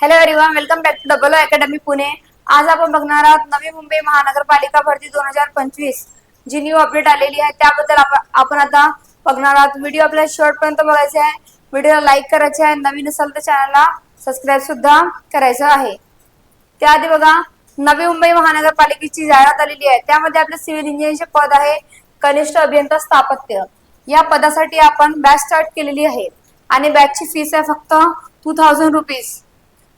Hello everyone welcome back to double academy Pune आज आपण बघणार आहोत नवी मुंबई महानगरपालिका भरती दोन हजार पंचवीस. जी न्यू अपडेट आलेली आहे त्याबद्दल आपण आता बघणार आहोत. व्हिडिओ आपल्याला शेवटपर्यंत बघायचा आहे. व्हिडिओला लाईक करायचे आहे. नवीन असेल तर चॅनलला सबस्क्राईब सुद्धा करायचं आहे. त्याआधी बघा नवी मुंबई महानगरपालिकेची जाहिरात आलेली आहे. त्यामध्ये आपलं सिव्हिल इंजिनिअरचे पद आहे कनिष्ठ अभियंता स्थापत्य. या पदासाठी आपण बॅच स्टार्ट केलेली आहे. आणि बॅचची फीस आहे फक्त two thousand rupees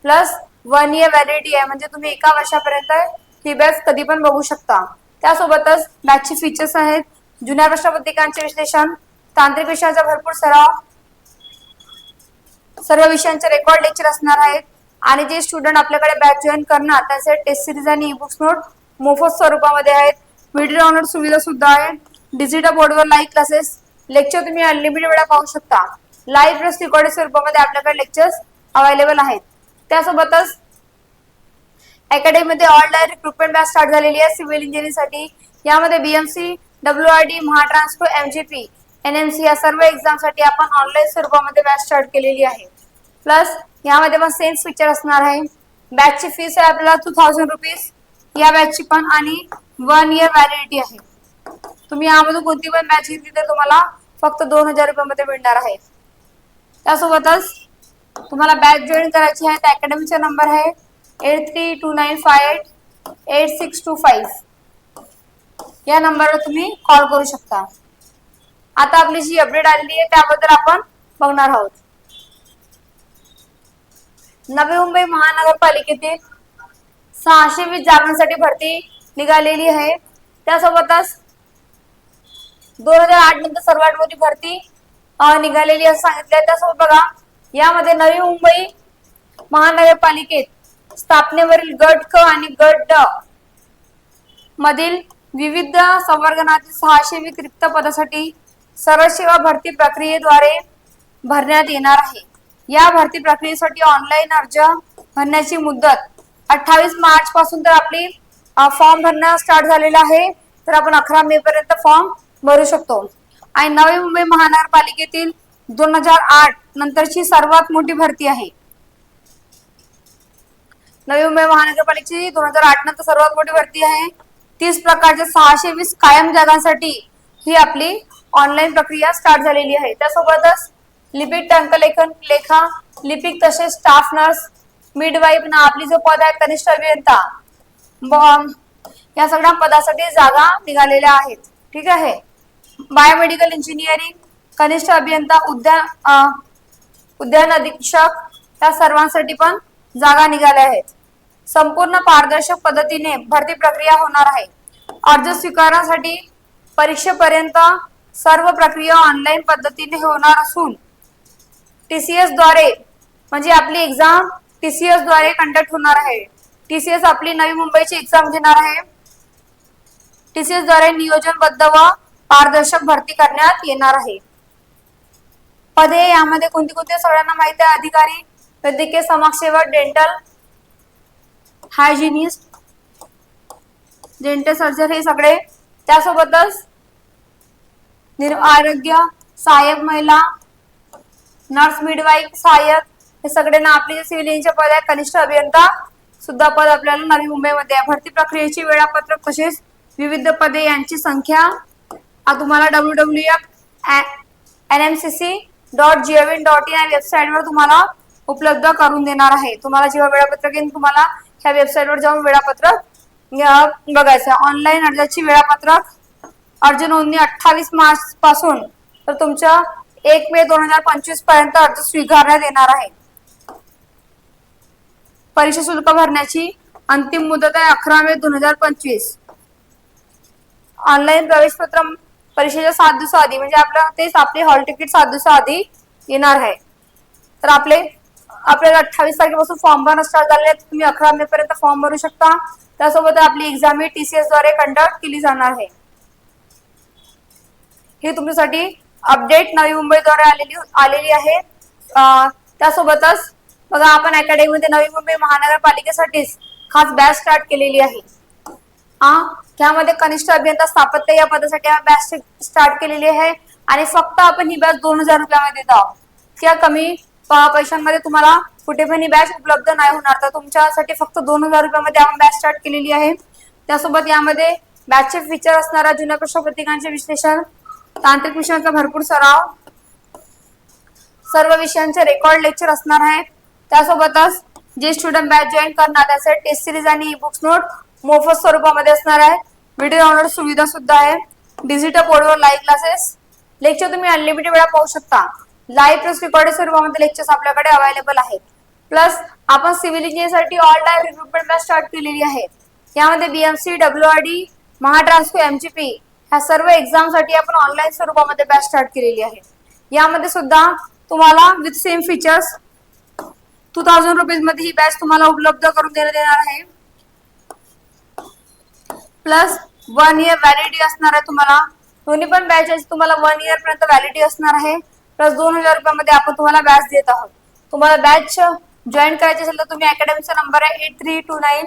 plus one year validity आहे. म्हणजे तुम्ही एका वर्षापर्यंत ही बॅच कधी पण बघू शकता. त्यासोबतच बॅचचे फीचर्स आहेत. जुन्या प्रश्नपत्रिकांचे विश्लेषण तांत्रिक विषयांचा भरपूर सराव सर्व विषयांचे रेकॉर्ड लेक्चर असणार आहेत. आणि जे स्टुडंट आपल्याकडे बॅच जॉईन करणार त्याचे टेस्ट सिरीज आणि ई बुक्स नोट मोफत स्वरूपामध्ये आहेत. व्हिडिओ डाउनलोड सुविधा सुद्धा आहे. डिजिटल बोर्डवर लाईव्ह क्लासेस लेक्चर तुम्ही अनलिमिटेड वेळा पाहू शकता. लाईव्ह प्लस रेकॉर्डेड स्वरूपामध्ये आपल्याकडे लेक्चर्स अवेलेबल आहेत. त्यासोबतच अकॅडमीमध्ये ऑनलाईन रिक्रुटमेंट बॅच स्टार्ट झालेली आहे सिव्हिल इंजिनिअरिंगसाठी यामध्ये BMC W R D Mahatransco MGP N M C या सर्व एक्झामसाठी आपण ऑनलाईन स्वरूपामध्ये बॅच स्टार्ट केलेली आहे. प्लस यामध्ये पण सेम फीचर असणार आहे. बॅचची फीस आहे आपल्याला टू थाउजंड रुपीज या बॅचची पण आणि वन इयर व्हॅलिडिटी आहे. तुम्ही यामधून कोणती पण बॅच घेतली तर तुम्हाला फक्त दोन हजार रुपयामध्ये मिळणार आहे. त्यासोबतच तुम्हाला बॅच जॉईन करायची आहे त्या अकॅडमीचा नंबर आहे eight three two nine five eight eight six two five या नंबरवर तुम्ही कॉल करू शकता. आता आपली जी अपडेट आलेली आहे त्याबद्दल आपण बघणार आहोत. नवी मुंबई महानगरपालिकेतील सहाशे वीस जागांसाठी भरती निघालेली आहे. त्यासोबतच दोन हजार आठ नंतर सर्वात मोठी भरती निघालेली असं सांगितलं त्यासोबत बघा यामध्ये नवी मुंबई महानगरपालिकेत स्थापनेवरील गट क आणि गट ड मधील विविध संवर्गनातील सहाशे वीस रिक्त पदासाठी सरळ सेवा भरती प्रक्रियेद्वारे भरण्यात येणार आहे. या भरती प्रक्रियेसाठी ऑनलाईन अर्ज भरण्याची मुदत अठ्ठावीस मार्च पासून तर आपली फॉर्म भरणं स्टार्ट झालेला आहे. तर आपण अकरा मे पर्यंत फॉर्म भरू शकतो. आणि नवी मुंबई महानगरपालिकेतील दोन हजार आठ नंतरची सर्वात मोठी भरती आहे. नवी मुंबई महानगरपालिकेची दोन हजार आठ नंतर सर्वात मोठी भरती आहे. तीस प्रकारच्या सहाशे वीस कायम जागांसाठी ही आपली ऑनलाईन प्रक्रिया स्टार्ट झालेली आहे. त्यासोबतच लिपिक टंकलेखन लेखा लिपिक तसेच स्टाफ नर्स मिडवाईफ ना आपली जो पद आहे कनिष्ठ अभियंता ब- या सगळ्या पदासाठी जागा निघालेल्या आहेत. ठीक आहे? बायोमेडिकल इंजिनिअरिंग कनिष्ठ अभियंता उद्यान उद्यान अधीक्षक या सर्वांसाठी पण जागा निघाल्या आहेत. संपूर्ण पारदर्शक पद्धतीने भरती प्रक्रिया होणार आहे. अर्ज स्वीकारण्यासाठी परीक्षेपर्यंत सर्व प्रक्रिया ऑनलाईन पद्धतीने होणार असून टी सी एसद्वारे म्हणजे आपली एक्झाम टी सी एसद्वारे कंडक्ट होणार आहे. टी सी एस आपली नवी मुंबईची एक्झाम घेणार आहे. टी सी एसद्वारे नियोजनबद्ध व पारदर्शक भरती करण्यात येणार आहे. पदे यामध्ये कोणती कोणती सगळ्यांना माहिती आहे. अधिकारी वैद्यकीय समाजसेवक डेंटल हायजिनिस्ट डेंटल सर्जन हे सगळे. त्यासोबतच निर् आरोग्य सहाय्यक महिला नर्स मिडवाईफ सहाय्यक हे सगळे ना आपले जे सिव्हिल इंजिनियर पद आहे कनिष्ठ अभियंता सुद्धा पद आपल्याला नवी मुंबईमध्ये आहे. भरती प्रक्रियेची वेळापत्रक तसेच विविध पदे यांची संख्या. तुम्हाला W W F N M C C dot जीओविन dot in या वेबसाईटवर तुम्हाला उपलब्ध करून देणार आहे. तुम्हाला जेव्हा वेळापत्रक येईल तुम्हाला ह्या वेबसाईटवर जाऊन वेळापत्रक बघायचं. ऑनलाईन अर्जाची वेळापत्रक अर्ज नोंदणी अठ्ठावीस मार्च पासून तर तुमच्या एक मे दोन हजार पंचवीसपर्यंत अर्ज स्वीकारण्यात येणार आहे. परीक्षा शुल्क भरण्याची अंतिम मुदत आहे अकरा मे दोन हजार पंचवीस. ऑनलाईन प्रवेश पत्र परीक्षेच्या सात दिवसाआधी म्हणजे आपलं तेच आपले हॉल तिकीट सात दिवसाआधी येणार आहे. तर आपले आपल्याला अठ्ठावीस तारखेपासून फॉर्म भरणं स्टार्ट झाले तुम्ही अकरा मे पर्यंत फॉर्म भरू शकता. त्यासोबत आपली एक्झाम ही टीसीएसद्वारे कंडक्ट केली जाणार आहे. ही तुमच्यासाठी अपडेट नवी मुंबईद्वारे आलेली आलेली आहे. त्यासोबतच बघा आपण अकॅडमीमध्ये नवी मुंबई महानगरपालिकेसाठीच खास बॅच स्टार्ट केलेली आहे. हा त्यामध्ये कनिष्ठ अभियंता स्थापत्य या पदासाठी बॅच स्टार्ट केलेली आहे. आणि फक्त आपण ही बॅच दोन हजार रुपयामध्ये देत आहोत. किंवा कमी पैशांमध्ये तुम्हाला कुठे पण ही बॅच उपलब्ध नाही होणार. तर तुमच्यासाठी फक्त दोन हजार रुपयामध्ये आपण बॅच स्टार्ट केलेली आहे. त्यासोबत यामध्ये बॅचचे फीचर असणारा जुन्या प्रश्न प्रतिकांचे विश्लेषण तांत्रिक विषयांचा भरपूर सराव सर्व विषयांचे रेकॉर्ड लेक्चर असणार आहे. त्यासोबतच जे स्टुडंट बॅच जॉईन करणार त्यासाठी टेस्ट सिरीज आणि बुक्स नोट मोफत स्वरूपामध्ये असणार आहे. व्हिडिओ डाउनलोड सुविधा सुद्धा आहे. डिजिटल बोर्डवर लाईव्ह क्लासेस लेक्चर तुम्ही अनलिमिटेड वेळा पाहू शकता. लाईव्ह प्लस रेकॉर्डेड स्वरूपामध्ये लेक्चर्स आपल्याकडे अवेलेबल आहेत. प्लस आपण civil इंजिनिअरसाठी all time recruitment batch start केलेली आहे. यामध्ये BMC W R D Mahatransco MGP ह्या सर्व एक्झामसाठी आपण ऑनलाईन स्वरूपामध्ये बॅच स्टार्ट केलेली आहे. यामध्ये सुद्धा तुम्हाला with same features two thousand रुपीजमध्ये ही बॅच तुम्हाला उपलब्ध करून देण्यात येणार आहे. प्लस वन इयर व्हॅलिडिटी असणार आहे तुम्हाला. दोन्ही पण बॅचेस तुम्हाला वन इयर पर्यंत व्हॅलिडिटी असणार आहे. प्लस दोन हजार रुपयामध्ये आपण तुम्हाला बॅच देत आहोत. तुम्हाला बॅच जॉईन करायची असेल तर तुम्ही अकॅडमीचा नंबर आहे eight three two nine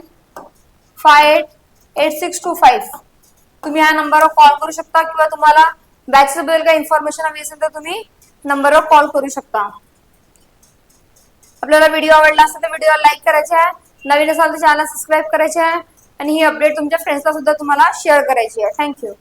five eight eight six two five तुम्ही ह्या नंबरवर कॉल करू शकता किंवा तुम्हाला बॅच बद्दल काही इन्फॉर्मेशन हवी असेल तर तुम्ही नंबरवर कॉल करू शकता. आपल्याला व्हिडिओ आवडला असेल तर व्हिडिओला लाईक करायचे आहे. नवीन असाल तर चॅनल सबस्क्राईब करायचे आहे. आणि ही अपडेट तुमच्या फ्रेंड्सला सुद्धा तुम्हाला शेअर करायची आहे. थँक्यू